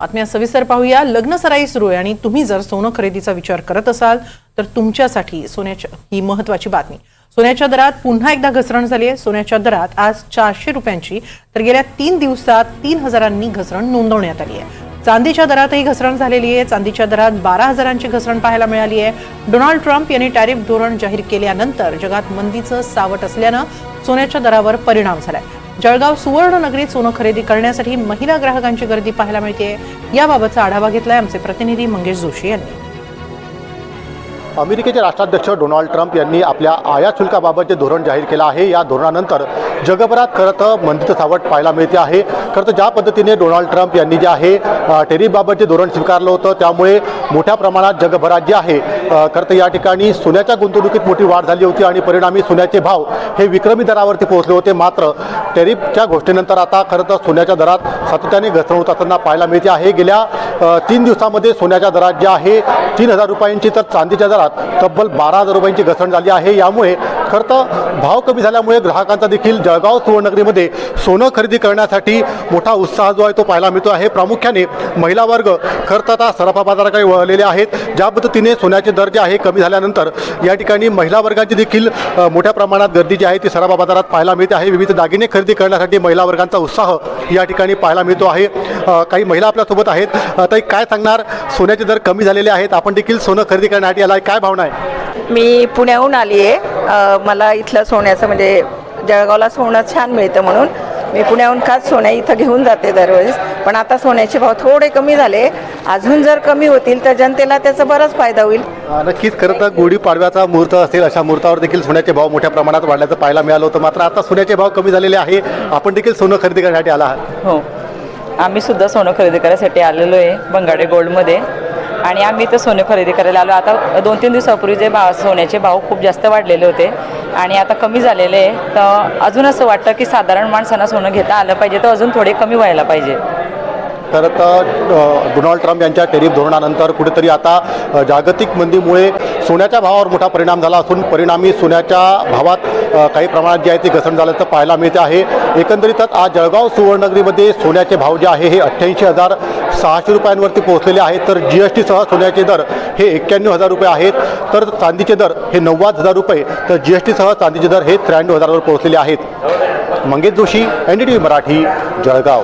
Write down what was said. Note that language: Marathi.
बातम्या सविस्तर पाहूया. लग्न सराई सुरू आहे आणि तुम्ही जर सोनं खरेदीचा विचार करत असाल तर तुमच्यासाठी सोन्याच्या ही महत्वाची बातमी. सोन्याच्या दरात पुन्हा एकदा घसरण झाली आहे. सोन्याच्या दरात आज चारशे रुपयांची तर गेल्या तीन दिवसात तीन हजारांनी घसरण नोंदवण्यात आली आहे. चांदीच्या दरातही घसरण झालेली आहे. चांदीच्या दरात बारा हजारांची घसरण पाहायला मिळाली आहे. डोनाल्ड ट्रम्प यांनी टॅरिफ धोरण जाहीर केल्यानंतर जगात मंदीचं सावट असल्यानं सोन्याच्या दरावर परिणाम झालाय. जळगाव सुवर्ण नगरीत सोनं खरेदी करण्यासाठी महिला ग्राहकांची गर्दी पाहायला मिळते याबाबतचा आढावा घेतलाय आमचे प्रतिनिधी मंगेश जोशी यांनी. अमेरिकेचे राष्ट्राध्यक्ष डोनाल्ड ट्रम्प यांनी आपल्या आयात शुल्काबाबत जे धोरण जाहीर केलं आहे. या धोरणानंतर जगभरात खरं तर मंदीचं सावट पाहायला मिळते आहे. खरं तर ज्या पद्धतीने डोनाल्ड ट्रम्प यांनी जे आहे टेरिफबाबत जे धोरण स्वीकारलं होतं त्यामुळे मोठ्या प्रमाणात जगभरात जे आहे खरं तर या ठिकाणी सोन्याच्या गुंतवणुकीत मोठी वाढ झाली होती आणि परिणामी सोन्याचे भाव हे विक्रमी दरावरती पोहोचले होते. मात्र टेरिफच्या घोषणेनंतर आता खरं तर सोन्याच्या दरात सातत्याने घसरण होत असताना पाहायला मिळते आहे. गेल्या तीन दिवसामध्ये सोन्याच्या दरात जे आहे तीन हजार रुपयांची तर चांदीच्या दरात तब्बल बारा हजार रुपयांची घसरण झाली आहे. यामुळे खरं तर भाव कमी झाल्यामुळे ग्राहकांचा देखील जळगाव सुवर्णनगरीमध्ये सोनं खरेदी करण्यासाठी मोठा उत्साह जो आहे तो पाहायला मिळतो आहे. प्रामुख्याने महिला वर्ग खरं तर आता सराफा बाजाराकडे वळलेले आहेत. ज्या पद्धतीने सोन्याचे दर जे आहे कमी झाल्यानंतर या ठिकाणी महिला वर्गाची देखील मोठ्या प्रमाणात गर्दी जी आहे ती सराफा बाजारात पाहायला मिळते आहे. विविध दागिने खरेदी करण्यासाठी महिला वर्गांचा उत्साह या ठिकाणी पाहायला मिळतो आहे. काही महिला आपल्यासोबत आहेत. तर ताई काय सांगणार? सोन्याचे दर कमी झालेले आहेत. आपण देखील सोनं खरेदी करण्यासाठी आला काय भावना आहे? मी पुण्याहून आली आहे. मला इथलं सोन्याचं म्हणजे जळगावला सोनं छान मिळतं म्हणून मी पुण्याहून खास सोन्या इथं घेऊन जाते दरवेळेस पण आता सोन्याचे भाव थोडे कमी झाले. अजून जर कमी होतील तर जनतेला त्याचा बराच फायदा होईल. नक्कीच खरं तर गुढीपाडव्याचा मुहूर्त असेल अशा मुहूर्तावर देखील सोन्याचे भाव मोठ्या प्रमाणात वाढल्याचं पाहायला मिळालं होतं. मात्र आता सोन्याचे भाव कमी झालेले आहे. आपण देखील सोनं खरेदी करण्यासाठी आला आहात. हो. आम्ही सुद्धा सोनं खरेदी करायसाठी आलेलो आहे बंगाडे गोल्डमध्ये. आणि आम्ही तर सोनं खरेदी करायला आलो. आता दोन तीन दिवसापूर्वी जे भाव सोन्याचे भाव खूप जास्त वाढलेले होते. आणि आता कमी झालेले आहे. तर अजून असं वाटतं की साधारण माणसांना सोनं घेता आलं पाहिजे. तर अजून थोडे कमी व्हायला पाहिजे. तर डोनाल्ड ट्रम्प यांच्या टेरिफ धोरणानंतर कुठेतरी आता जागतिक मंदीमुळे सोन्याच्या भावावर मोठा परिणाम झाला असून परिणामी सोन्याच्या भावात काही प्रमाणात जे आहे ते घसरण झाल्याचं पाहायला मिळते आहे. एकंदरीतच आज जळगाव सुवर्णनगरीमध्ये सोन्याचे भाव जे आहे हे अठ्ठ्याऐंशी हजार सहाशे रुपयांवरती पोहोचलेले आहेत. तर जी एस टीसह सोन्याचे दर हे एक्क्याण्णव हजार रुपये आहेत. तर चांदीचे दर हे नव्वद हजार रुपये. तर जी एस टीसह चांदीचे दर हे त्र्याण्णव हजारावर पोहोचलेले आहेत. Mangesh Joshi N D T V Marathi Jalgaon.